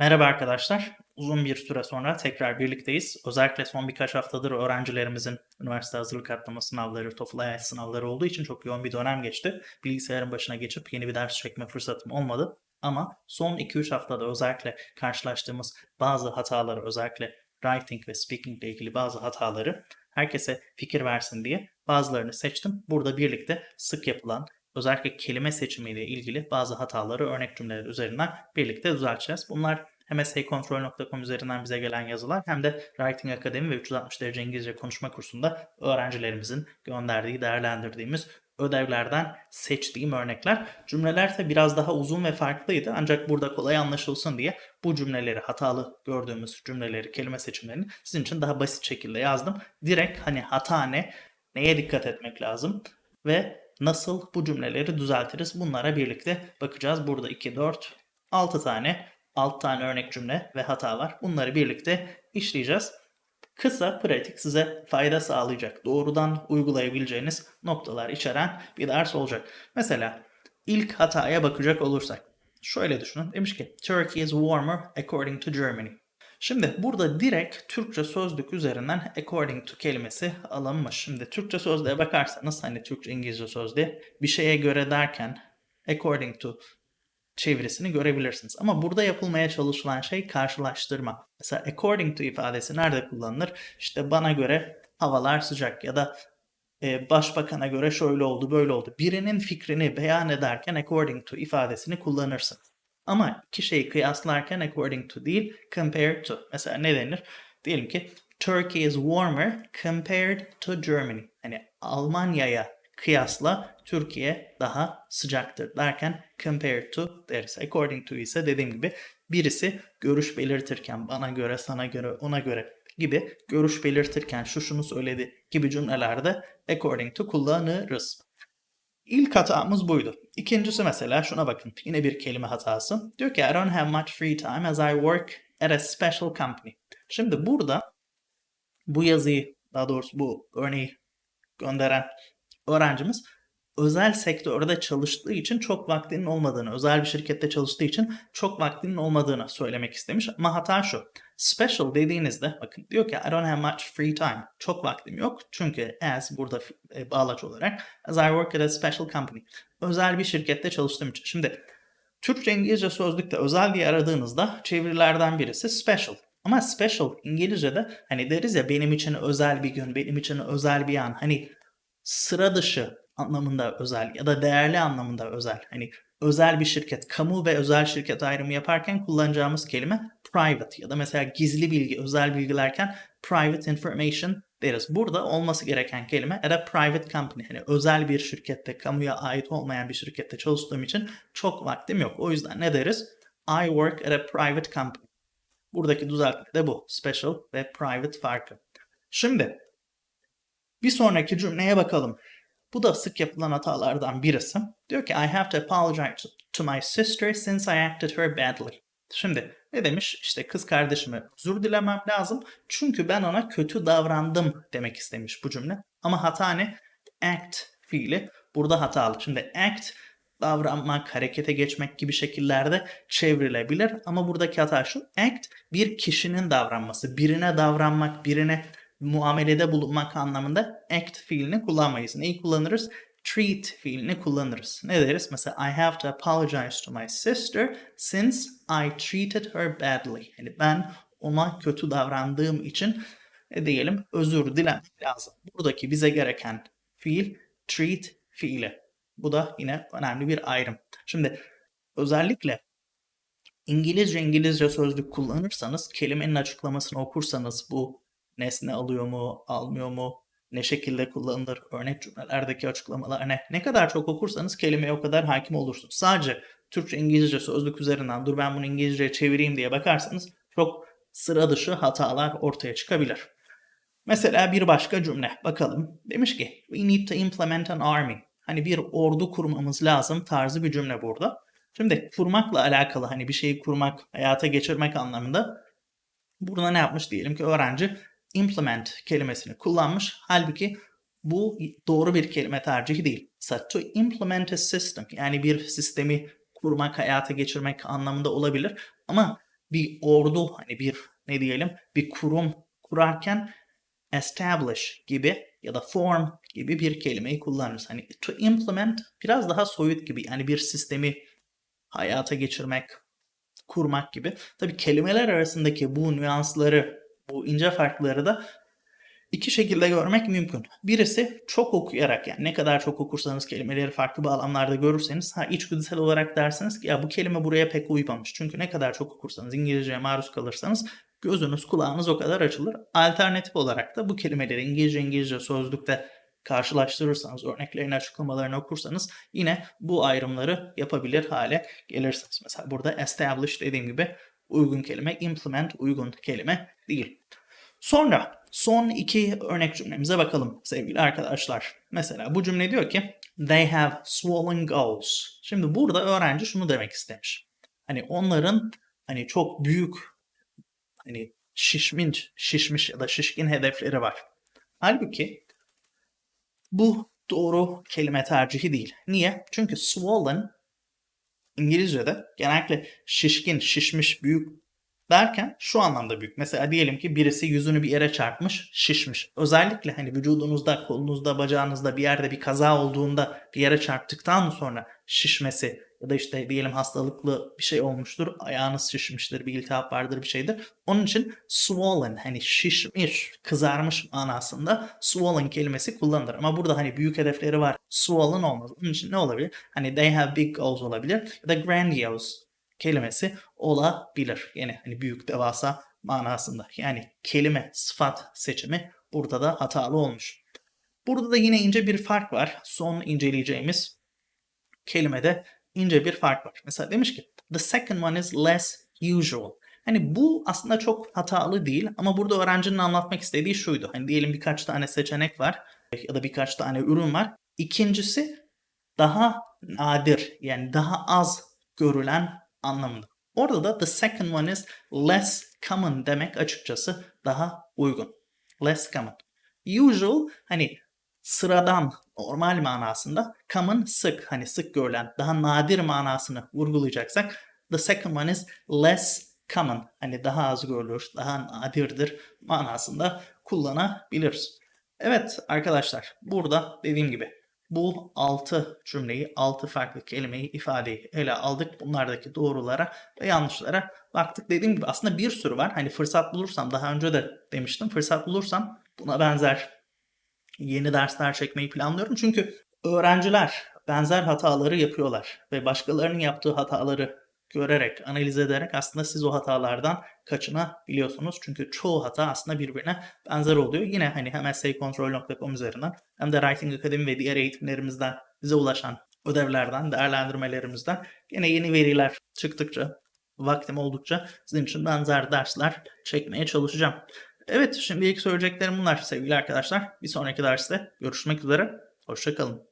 Merhaba arkadaşlar. Uzun bir süre sonra tekrar birlikteyiz. Özellikle son birkaç haftadır öğrencilerimizin üniversite hazırlık atlama sınavları, TOEFL sınavları olduğu için çok yoğun bir dönem geçti. Bilgisayarın başına geçip yeni bir ders çekme fırsatım olmadı. Ama son 2-3 haftada özellikle karşılaştığımız bazı hataları, özellikle writing ve speaking ile ilgili bazı hataları herkese fikir versin diye bazılarını seçtim. Burada birlikte sık yapılan, özellikle kelime seçimiyle ilgili bazı hataları örnek cümleler üzerinden birlikte düzelteceğiz. Bunlar hem essaycontrol.com üzerinden bize gelen yazılar hem de Writing Academy ve 360 derece İngilizce konuşma kursunda öğrencilerimizin gönderdiği, değerlendirdiğimiz ödevlerden seçtiğim örnekler. Cümleler ise biraz daha uzun ve farklıydı ancak burada kolay anlaşılsın diye bu cümleleri, hatalı gördüğümüz cümleleri, kelime seçimlerini sizin için daha basit şekilde yazdım. Direkt hani hata ne, neye dikkat etmek lazım ve nasıl bu cümleleri düzeltiriz bunlara birlikte bakacağız. Burada 2, 4, 6 tane 6 tane örnek cümle ve hata var. Bunları birlikte işleyeceğiz. Kısa, pratik size fayda sağlayacak, doğrudan uygulayabileceğiniz noktalar içeren bir ders olacak. Mesela ilk hataya bakacak olursak. Şöyle düşünün. Demiş ki Turkey is warmer according to Germany. Şimdi burada direkt Türkçe sözlük üzerinden according to kelimesi alınmış. Şimdi Türkçe sözlüğe bakarsanız hani Türkçe İngilizce sözlüğe bir şeye göre derken according to çevirisini görebilirsiniz. Ama burada yapılmaya çalışılan şey karşılaştırma. Mesela according to ifadesi nerede kullanılır? İşte bana göre havalar sıcak ya da e, başbakana göre şöyle oldu böyle oldu. Birinin fikrini beyan ederken according to ifadesini kullanırsın. Ama iki şeyi kıyaslarken according to değil compared to. Mesela ne denir? Diyelim ki Turkey is warmer compared to Germany. Hani Almanya'ya kıyasla Türkiye daha sıcaktır derken compared to deriz. According to ise dediğim gibi birisi görüş belirtirken bana göre, sana göre, ona göre gibi görüş belirtirken şu şunu söyledi gibi cümlelerde according to kullanırız. İlk hatamız buydu. İkincisi mesela şuna bakın. Yine bir kelime hatası. Diyor ki I don't have much free time as I work at a special company. Şimdi burada bu yazıyı daha doğrusu bu örneği gönderen öğrencimiz özel sektörde çalıştığı için çok vaktinin olmadığını, özel bir şirkette çalıştığı için çok vaktinin olmadığını söylemek istemiş. Ama hata şu. Special dediğinizde bakın diyor ki I don't have much free time. Çok vaktim yok. Çünkü as burada e, bağlaç olarak as I work at a special company. Özel bir şirkette çalıştığım için. Şimdi Türkçe İngilizce sözlükte özel diye aradığınızda çevirilerden birisi special. Ama special İngilizce'de hani deriz ya benim için özel bir gün, benim için özel bir an. Hani sıra dışı anlamında özel ya da değerli anlamında özel. Hani özel bir şirket, kamu ve özel şirket ayrımı yaparken kullanacağımız kelime private ya da mesela gizli bilgi, özel bilgilerken private information deriz. Burada olması gereken kelime at a private company. Hani özel bir şirkette, kamuya ait olmayan bir şirkette çalıştığım için çok vaktim yok. O yüzden ne deriz? I work at a private company. Buradaki düzeltme de bu. Special ve private farkı. Şimdi bir sonraki cümleye bakalım. Bu da sık yapılan hatalardan birisi. Diyor ki I have to apologize to my sister since I acted her badly. Şimdi ne demiş? İşte kız kardeşime özür dilemem lazım. Çünkü ben ona kötü davrandım demek istemiş bu cümle. Ama hata ne? Act fiili burada hatalı. Şimdi act davranmak, harekete geçmek gibi şekillerde çevrilebilir. Ama buradaki hata şu. Act bir kişinin davranması. Birine davranmak, birine muamelede bulunmak anlamında act fiilini kullanmayız. Neyi kullanırız? Treat fiilini kullanırız. Ne deriz? Mesela I have to apologize to my sister since I treated her badly. Yani ben ona kötü davrandığım için ne diyelim özür dilemek lazım. Buradaki bize gereken fiil treat fiili. Bu da yine önemli bir ayrım. Şimdi özellikle İngilizce İngilizce sözlük kullanırsanız kelimenin açıklamasını okursanız bu nesne alıyor mu, almıyor mu, ne şekilde kullanılır, örnek cümlelerdeki açıklamalar ne. Ne kadar çok okursanız kelimeye o kadar hakim olursunuz. Sadece Türkçe, İngilizce sözlük üzerinden dur ben bunu İngilizceye çevireyim diye bakarsanız çok sıra dışı hatalar ortaya çıkabilir. Mesela bir başka cümle bakalım. Demiş ki we need to implement an army. Hani bir ordu kurmamız lazım tarzı bir cümle burada. Şimdi kurmakla alakalı hani bir şeyi kurmak, hayata geçirmek anlamında burada ne yapmış diyelim ki öğrenci implement kelimesini kullanmış. Halbuki bu doğru bir kelime tercihi değil. Mesela to implement a system yani bir sistemi kurmak, hayata geçirmek anlamında olabilir. Ama bir ordu hani bir ne diyelim bir kurum kurarken establish gibi ya da form gibi bir kelimeyi kullanırız. Hani to implement biraz daha soyut gibi yani bir sistemi hayata geçirmek, kurmak gibi. Tabii kelimeler arasındaki bu nüansları, bu ince farkları da iki şekilde görmek mümkün. Birisi çok okuyarak yani ne kadar çok okursanız kelimeleri farklı bağlamlarda görürseniz ha içgüdüsel olarak dersiniz ki ya bu kelime buraya pek uymamış. Çünkü ne kadar çok okursanız İngilizceye maruz kalırsanız gözünüz kulağınız o kadar açılır. Alternatif olarak da bu kelimeleri İngilizce İngilizce sözlükte karşılaştırırsanız, örneklerini açıklamalarını okursanız yine bu ayrımları yapabilir hale gelirsiniz. Mesela burada establish dediğim gibi uygun kelime, implement uygun kelime değil. Sonra son iki örnek cümlemize bakalım sevgili arkadaşlar. Mesela bu cümle diyor ki they have swollen goals. Şimdi burada öğrenci şunu demek istemiş. Hani onların hani çok büyük hani şişmiş, şişmiş ya da şişkin hedefleri var. Halbuki bu doğru kelime tercihi değil. Niye? Çünkü swollen İngilizce'de genellikle şişkin, şişmiş, büyük derken şu anlamda büyük. Mesela diyelim ki birisi yüzünü bir yere çarpmış, şişmiş. Özellikle hani vücudunuzda, kolunuzda, bacağınızda bir yerde bir kaza olduğunda bir yere çarptıktan sonra şişmesi ya da işte diyelim hastalıklı bir şey olmuştur, ayağınız şişmiştir, bir iltihap vardır bir şeydir. Onun için swollen hani şişmiş, kızarmış manasında swollen kelimesi kullanılır. Ama burada hani büyük hedefleri var. Swollen olmaz. Onun için ne olabilir? Hani they have big goals olabilir ya da grandiose kelimesi olabilir. Yine hani büyük devasa manasında. Yani kelime sıfat seçimi burada da hatalı olmuş. Burada da yine ince bir fark var. Son inceleyeceğimiz kelimede ince bir fark var. Mesela demiş ki the second one is less usual. Hani bu aslında çok hatalı değil ama burada öğrencinin anlatmak istediği şuydu. Hani diyelim birkaç tane seçenek var ya da birkaç tane ürün var. İkincisi daha nadir yani daha az görülen anlamında. Orada da the second one is less common demek açıkçası daha uygun. Less common. Usual hani sıradan, normal manasında. Common sık, hani sık görülen, daha nadir manasını vurgulayacaksak the second one is less common. Hani daha az görülür, daha nadirdir manasında kullanabiliriz. Evet arkadaşlar burada dediğim gibi bu 6 cümleyi, 6 farklı kelimeyi, ifadeyi ele aldık. Bunlardaki doğrulara ve yanlışlara baktık. Dediğim gibi aslında bir sürü var. Hani fırsat bulursam, daha önce de demiştim. Fırsat bulursam buna benzer yeni dersler çekmeyi planlıyorum. Çünkü öğrenciler benzer hataları yapıyorlar ve başkalarının yaptığı hataları görerek, analiz ederek aslında siz o hatalardan kaçınabiliyorsunuz. Çünkü çoğu hata aslında birbirine benzer oluyor. Yine hani hem essaycontrol.com üzerinden hem de Writing Academy ve diğer eğitimlerimizden bize ulaşan ödevlerden, değerlendirmelerimizden yine yeni veriler çıktıkça, vaktim oldukça sizin için benzer dersler çekmeye çalışacağım. Evet, şimdilik söyleyeceklerim bunlar sevgili arkadaşlar. Bir sonraki derste görüşmek üzere. Hoşçakalın.